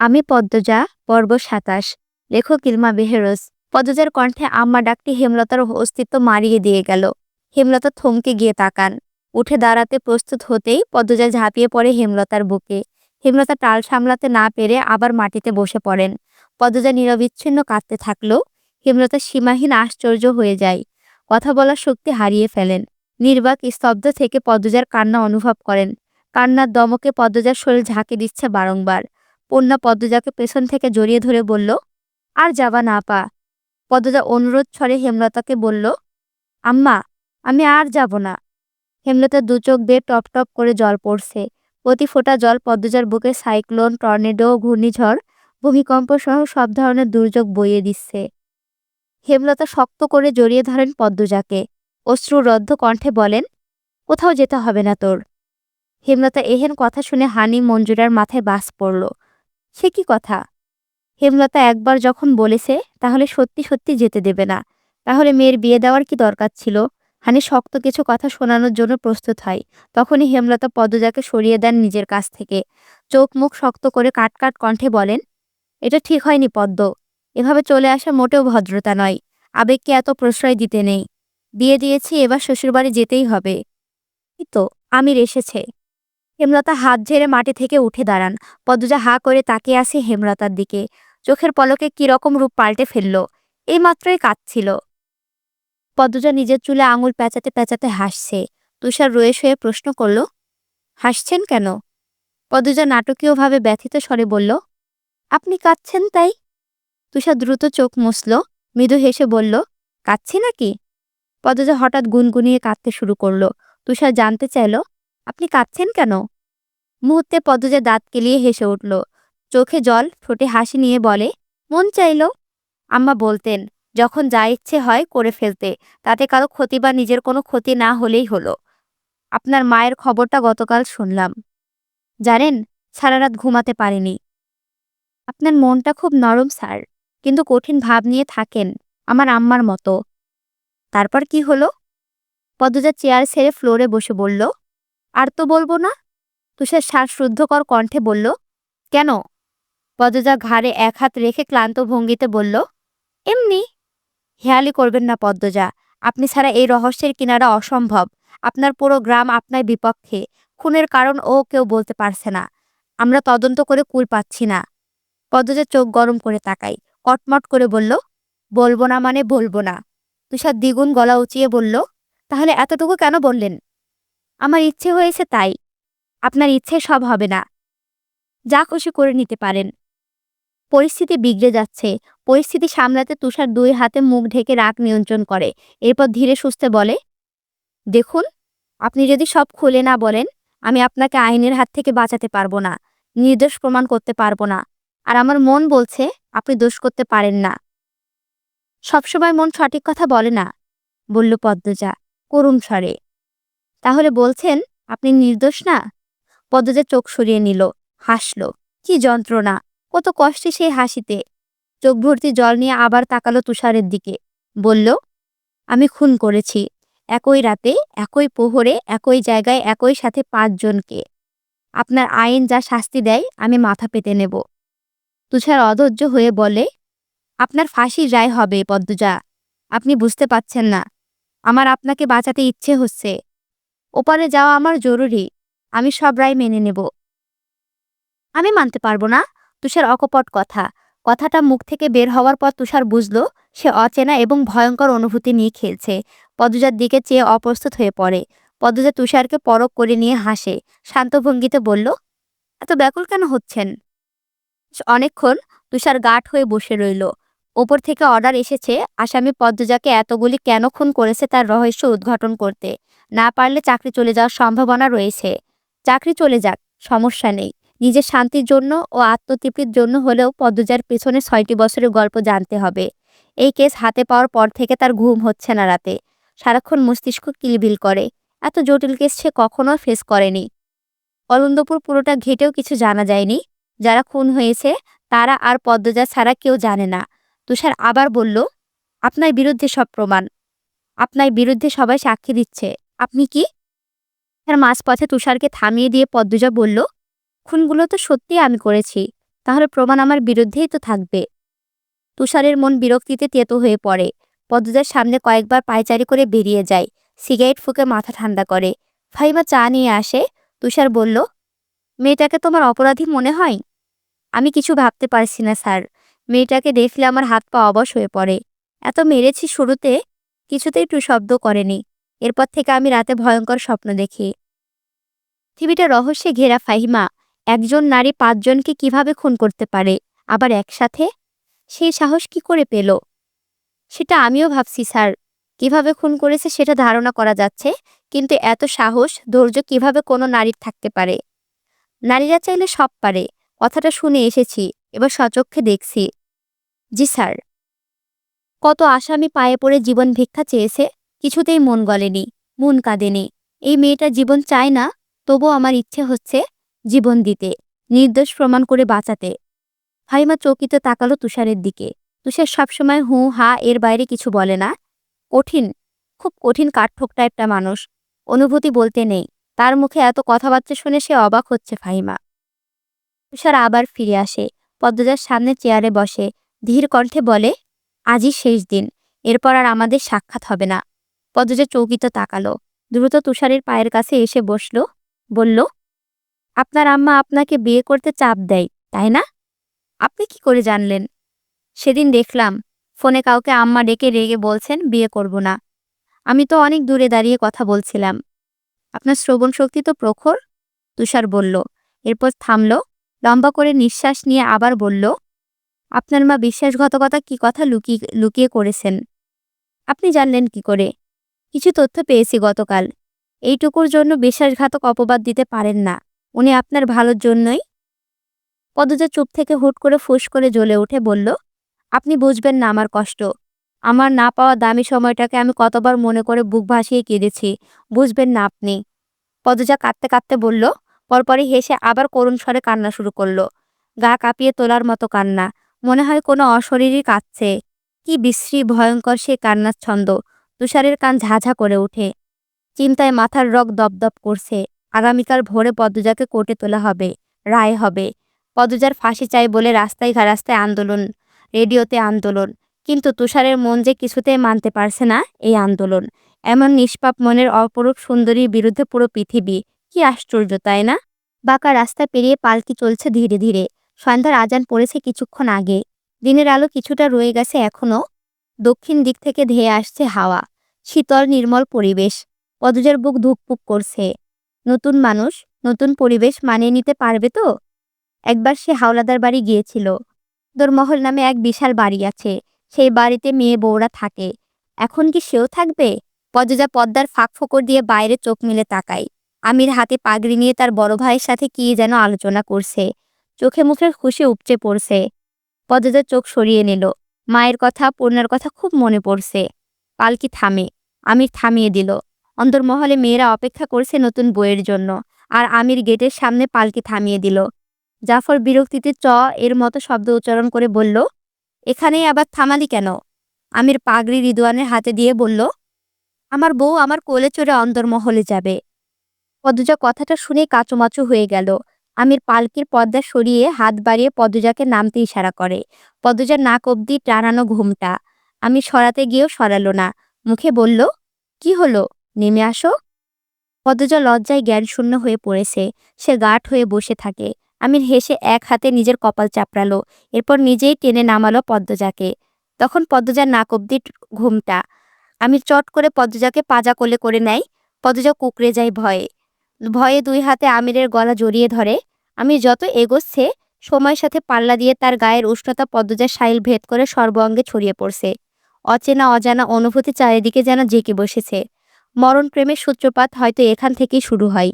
আমি পদ্মজা, পর্ব সাতাশ। লেখক ইলমা বেহেরোজ। পদ্মজার কণ্ঠে আম্মা ডাকটি হেমলতার অস্তিত্ব মারিয়ে দিয়ে গেল। হেমলতা থমকে গিয়ে তাকান। উঠে দাঁড়াতে প্রস্তুত হতেই পদ্মজা ঝাঁপিয়ে পড়ে হেমলতার বুকে। হেমলতা টাল সামলাতে না পেরে আবার মাটিতে বসে পড়েন। পদ্মজা নিরবিচ্ছিন্ন কাঁদতে থাকলেও হেমলতা সীমাহীন আশ্চর্য হয়ে যায়। কথা বলার শক্তি হারিয়ে ফেলেন। নির্বাক স্তব্ধ থেকে পদ্মজার কান্না অনুভব করেন। কান্নার দমকে পদ্মজার শরীর ঝাঁকে দিচ্ছে বারংবার। পূর্ণা পদ্মজাকে পেছন থেকে জড়িয়ে ধরে বলল, আর যাবা না পা পদ্মজা অনুরোধ ছড়ে হেমলতাকে বলল, আম্মা, আমি আর যাব না। হেমলতার দু চোখ বেয়ে টপ টপ করে জল পড়ছে। প্রতি ফোঁটা জল পদ্মজার বুকে সাইক্লোন, টর্নেডো, ঘূর্ণিঝড়, ভূমিকম্প সহ সব ধরনের দুর্যোগ বইয়ে দিচ্ছে। হেমলতা শক্ত করে জড়িয়ে ধরেন পদ্মজাকে। অশ্রুরদ্ধ কণ্ঠে বলেন, কোথাও যেতে হবে না তোর। হেমলতা এহেন কথা শুনে হানি মঞ্জুরার মাথায় বাস পড়ল। সে কি কথা? হেমলতা একবার যখন বলেছে, তাহলে সত্যি সত্যি যেতে দেবে না। তাহলে মেয়ের বিয়ে দেওয়ার কি দরকার ছিল? হানি শক্ত কিছু কথা শোনানোর জন্য প্রস্তুত হয়। তখনই হেমলতা পদ্মজাকে সরিয়ে দেন নিজের কাছ থেকে। চোখ মুখ শক্ত করে কাট কাট কণ্ঠে বলেন, এটা ঠিক হয়নি পদ্ম। এভাবে চলে আসা মোটেও ভদ্রতা নয়। আবেগকে এত প্রশ্রয় দিতে নেই। বিয়ে দিয়েছি, এবার শ্বশুরবাড়ি যেতেই হবে। তো, আমির এসেছে। হেমলতা হাত ঝেড়ে মাটি থেকে উঠে দাঁড়ান। পদ্মজা হা করে তাকিয়ে আসে হেমলতার দিকে। চোখের পলকে কীরকম রূপ পাল্টে ফেলল। এই মাত্রই কাঁদছিল। পদ্মজা নিজের চুলে আঙুল পেঁচাতে পেঁচাতে হাসছে। তুষার রয়ে শুয়ে প্রশ্ন করল, হাসছেন কেন? পদ্মজা নাটকীয়ভাবে ব্যথিত স্বরে বলল, আপনি কাঁদছেন তাই? তুষার দ্রুত চোখ মুছল, মৃদু হেসে বলল, কাঁদছি নাকি? পদ্মজা হঠাৎ গুনগুনিয়ে কাঁদতে শুরু করল। তুষার জানতে চাইল আপনি কাঁদছেন কেন? মুহূর্তে পদ্মজা দাঁত কেলিয়ে হেসে উঠল। চোখে জল, ঠোঁটে হাসি নিয়ে বলে, মন চাইল? আম্মা বলতেন, যখন যা ইচ্ছে হয় করে ফেলতে, তাতে কারও ক্ষতি বা নিজের কোনো ক্ষতি না হলেই হলো। আপনার মায়ের খবরটা গতকাল শুনলাম। জানেন, সারা রাত ঘুমাতে পারেনি। আপনার মনটা খুব নরম, স্যার, কিন্তু কঠিন ভাব নিয়ে থাকেন আমার আম্মার মতো। তারপর কি হলো? পদ্মজা চেয়ার ছেড়ে ফ্লোরে বসে বলল আর তো বলব না। তুষার শ্বাসরুদ্ধকর কণ্ঠে বলল, কেন? পদ্মজা ঘাড়ে এক হাত রেখে ক্লান্ত ভঙ্গিতে বলল, এমনি। হেয়ালি করবেন না পদ্মজা। আপনি ছাড়া এই রহস্যের কিনারা অসম্ভব। আপনার পুরো গ্রাম আপনার বিপক্ষে। খুনের কারণ ও কেউ বলতে পারছে না। আমরা তদন্ত করে কুল পাচ্ছি না। পদ্মজা চোখ গরম করে তাকাই কটমট করে বলল, বলব না মানে বলব না। তুষার দ্বিগুণ গলা উঁচিয়ে বলল, তাহলে এতটুকু কেন বললেন? আমার ইচ্ছে হয়েছে তাই। আপনার ইচ্ছে সব হবে না। যা খুশি করে নিতে পারেন। পরিস্থিতি বিগড়ে যাচ্ছে। পরিস্থিতি সামলাতে তুষার দুই হাতে মুখ ঢেকে রাগ নিয়ন্ত্রণ করে। এরপর ধীরে সুস্থে বলে, দেখুন, আপনি যদি সব খুলে না বলেন, আমি আপনাকে আইনের হাত থেকে বাঁচাতে পারব না, নির্দোষ প্রমাণ করতে পারব না, আর আমার মন বলছে আপনি দোষ করতে পারেন না। সবসময় মন সঠিক কথা বলে না, বলল পদ্মজা, করুণ স্বরে। তাহলে বলছেন, আপনি নির্দোষ না? পদ্মজা চোখ সরিয়ে নিল, হাসল, কি যন্ত্রণা, কত কষ্টে সেই হাসিতে। চোখ ভর্তি জল নিয়ে আবার তাকালো তুষারের দিকে, বলল, আমি খুন করেছি, একই রাতে, একই পোহরে, একই জায়গায়, একই সাথে পাঁচজনকে। আপনার আইন যা শাস্তি দেয়, আমি মাথা পেতে নেব। তুষার অধৈর্য হয়ে বলে, আপনার ফাঁসির রায় হবে পদ্মজা, আপনি বুঝতে পাচ্ছেন না। আমার আপনাকে বাঁচাতে ইচ্ছে হচ্ছে। ওপারে যাওয়া আমার জরুরি। আমি সব রায় মেনে নেব। আমি মানতে পারব না তুষার অকপট কথা। কথাটা মুখ থেকে বের হওয়ার পর তুষার বুঝল, সে অচেনা এবং ভয়ঙ্কর অনুভূতি নিয়ে খেলছে। পদজার দিকে চেয়ে অপ্রস্তুত হয়ে পড়ে। পদজা তুষারকে পরক করে নিয়ে হাসে, শান্ত ভঙ্গিতে বলল, এত ব্যাকুল কেন হচ্ছেন? অনেকক্ষণ তুষার গাঠ হয়ে বসে রইল। ওপর থেকে অর্ডার এসেছে, আসামি পদ্মজাকে এতগুলি কেন খুন করেছে তার রহস্য উদ্ঘাটন করতে। না পারলে চাকরি চলে যাওয়ার সম্ভাবনা রয়েছে। চাকরি চলে যাক, সমস্যা নেই। নিজের শান্তির জন্য ও আত্মতৃপ্তির জন্য হলেও পদ্মজার পেছনে ছয়টি বছরের গল্প জানতে হবে। এই কেস হাতে পাওয়ার পর থেকে তার ঘুম হচ্ছে না রাতে। সারাক্ষণ মস্তিষ্ক কিলবিল করে। এত জটিল কেস সে কখনো ফেস করেনি। অনন্দপুর পুরোটা ঘেটেও কিছু জানা যায়নি। যারা খুন হয়েছে, তারা আর পদ্মজা ছাড়া কেউ জানে না। তুষার আবার বলল, আপনার বিরুদ্ধে সব প্রমাণ। আপনার বিরুদ্ধে সবাই সাক্ষী দিচ্ছে। আপনি কি? তার মাঝপথে তুষারকে থামিয়ে দিয়ে পদ্মজা বলল, খুনগুলো তো সত্যি আমি করেছি, তাহলে প্রমাণ আমার বিরুদ্ধেই তো থাকবে। তুষারের মন বিরক্তিতে তেতো হয়ে পড়ে। পদ্মজার সামনে কয়েকবার পায়চারি করে বেরিয়ে যায়, সিগারেট ফুকে মাথা ঠান্ডা করে। ফাহিমা চা নিয়ে আসে, তুষার বলল, মেয়েটাকে তোমার অপরাধী মনে হয়? আমি কিছু ভাবতে পারছি না, স্যার। মেয়েটাকে দেখলে আমার হাত পা অবশ হয়ে পড়ে। এত মেরেছি শুরুতে, কিছুতেই একটু শব্দ করেনি। এরপর থেকে আমি রাতে ভয়ঙ্কর স্বপ্ন দেখি। পৃথিবীটা রহস্যে ঘেরা, ফাহিমা। একজন নারী পাঁচজনকে কীভাবে খুন করতে পারে? আবার একসাথে? সেই সাহস কি করে পেল? সেটা আমিও ভাবছি, স্যার। কীভাবে খুন করেছে সেটা ধারণা করা যাচ্ছে, কিন্তু এত সাহস, ধৈর্য কীভাবে কোনো নারীর থাকতে পারে? নারীরা চাইলে সব পারে। কথাটা শুনে এসেছি, এবার সচক্ষে দেখছি। জি, স্যার। কত আসামি পায়ে পড়ে জীবন ভিক্ষা চেয়েছে কিছুতেই মন গলেনি, মন কাঁদেনি। এই মেয়েটা জীবন চায় না তবু আমার ইচ্ছে হচ্ছে জীবন দিতে, নির্দোষ প্রমাণ করে বাঁচাতে। ফাইমা চকিতে তাকালো তুষারের দিকে। তুষার সবসময় হু, হা, এর বাইরে কিছু বলে না। কঠিন, খুব কঠিন কাঠঠোকটা একটা মানুষ। অনুভূতি বলতে নেই। তার মুখে এত কথাবার্তা শুনে সে অবাক হচ্ছে ফাহিমা। তুষার আবার ফিরে আসে। পদ্মজার সামনে চেয়ারে বসে। ধীর কণ্ঠে বলে, আজই শেষ দিন। এরপর আর আমাদের সাক্ষাৎ হবে না। পদ্মজা চৌকিতে তাকালো। দ্রুত তুষারের পায়ের কাছে এসে বসল। বলল, আপনার আম্মা আপনাকে বিয়ে করতে চাপ দেয়, তাই না? আপনি কি করে জানলেন? সেদিন দেখলাম, ফোনে কাউকে আম্মা ডেকে রেগে বলছেন বিয়ে করব না। আমি তো অনেক দূরে দাঁড়িয়ে কথা বলছিলাম। আপনার শ্রবণ শক্তি তো প্রখর? তুষার বলল। এরপর থামল, লম্বা করে নিঃশ্বাস নিয়ে আবার বলল, আপনার মা বিশ্বাসঘাতকতা কি কথা লুকিয়ে লুকিয়ে করেছেন? আপনি জানলেন কি করে? কিছু তথ্য পেয়েছি গতকাল। এইটুকুর জন্য বিশ্বাসঘাতক অপবাদ দিতে পারেন না। উনি আপনার ভালোর জন্যই। পদজা চুপ থেকে হুট করে ফুস করে জ্বলে উঠে বলল, আপনি বুঝবেন না আমার কষ্ট। আমার না পাওয়া দামি সময়টাকে আমি কতবার মনে করে বুক ভাসিয়ে কেঁদেছি। বুঝবেন না আপনি। পদজা কাঁদতে কাঁদতে বলল, পরপরই হেসে আবার করুণ স্বরে কান্না শুরু করল। গা কাঁপিয়ে তোলার মতো কান্না। মনে হয় কোনো অশরীরই কাঁদছে। কি বিশ্রী, ভয়ঙ্কর সে কান্নার ছন্দ। তুষারের কান ঝাঝা করে ওঠে। চিন্তায় মাথার রগ দপদপ করছে। আগামীকাল ভোরে পদ্মজাকে কোর্টে তোলা হবে। রায় হবে। পদ্মজার ফাঁসি চাই বলে রাস্তায় রাস্তায় আন্দোলন, রেডিওতে আন্দোলন। কিন্তু তুষারের মন যে কিছুতেই মানতে পারছে না এই আন্দোলন। এমন নিষ্পাপ মনের অপরূপ সুন্দরীর বিরুদ্ধে পুরো পৃথিবী। কি আশ্চর্য, তাই না? বাঁকা রাস্তা পেরিয়ে পালকি চলছে ধীরে ধীরে। সন্ধ্যার আজান পড়েছে কিছুক্ষণ আগে। দিনের আলো কিছুটা রয়ে গেছে এখনও। দক্ষিণ দিক থেকে ধেয়ে আসছে হাওয়া। শীতল, নির্মল পরিবেশ। পদজার বুক ধুকপুক করছে। নতুন মানুষ, নতুন পরিবেশ মানিয়ে নিতে পারবে তো? একবার সে হাওলাদার বাড়ি গিয়েছিল। দোরমহল নামে এক বিশাল বাড়ি আছে। সেই বাড়িতে মেয়ে বউরা থাকে। এখন কি সেও থাকবে? পদজা পদ্মার ফাঁক ফোকর দিয়ে বাইরে চোখ মিলে তাকায়। আমির হাতে পাগড়ি নিয়ে তার বড় ভাইয়ের সাথে কি যেন আলোচনা করছে। চোখে মুখে খুশি উপচে পড়ছে। পদ্মজার চোখ সরিয়ে নিল। মায়ের কথা, পূর্ণার কথা খুব মনে পড়ছে। পালকি থামে। আমির থামিয়ে দিল। অন্তর্মহলে মেয়েরা অপেক্ষা করছে নতুন বইয়ের জন্য। আর আমির গেটের সামনে পালকি থামিয়ে দিল। জাফর বিরক্তিতে চ, এর মতো শব্দ উচ্চারণ করে বলল, এখানেই আবার থামালি কেন? আমির পাগড়ি রিদওয়ানের হাতে দিয়ে বলল, আমার বউ আমার কোলে চড়ে অন্তর্মহলে যাবে। পদ্মজা কথাটা শুনে কাচুমাচু হয়ে গেল। আমির পালকির পর্দা সরিয়ে হাত বাড়িয়ে পদ্মজাকে নামতে ইশারা করে। পদ্মজার নাক অব্দি টানানো ঘুমটা। আমি সরাতে গিয়েও সরালো না। মুখে বলল, কি হলো? নেমে আসো। পদ্মজা লজ্জায় জ্ঞান শূন্য হয়ে পড়েছে। সে গাঠ হয়ে বসে থাকে। আমির হেসে এক হাতে নিজের কপাল চাপড়ালো। এরপর নিজেই টেনে নামালো পদ্মজাকে তখন পদ্মজার নাক অব্দি ঘুমটা। আমির চট করে পদ্মজাকে পাজা কোলে করে নেয়। পদ্মজা কুকড়ে যায় ভয়ে। ভয়ে দুই হাতে আমিরের গলা জড়িয়ে ধরে, আমি যত এগোচ্ছে, সময়ের সাথে পাল্লা দিয়ে তার গায়ের উষ্ণতা পদ্মজার সাইল ভেদ করে সর্ব অঙ্গে ছড়িয়ে পড়ছে। অচেনা অজানা অনুভূতি চারিদিকে যেন জেঁকে বসেছে। মরণ প্রেমের সূত্রপাত হয়তো এখান থেকেই শুরু হয়।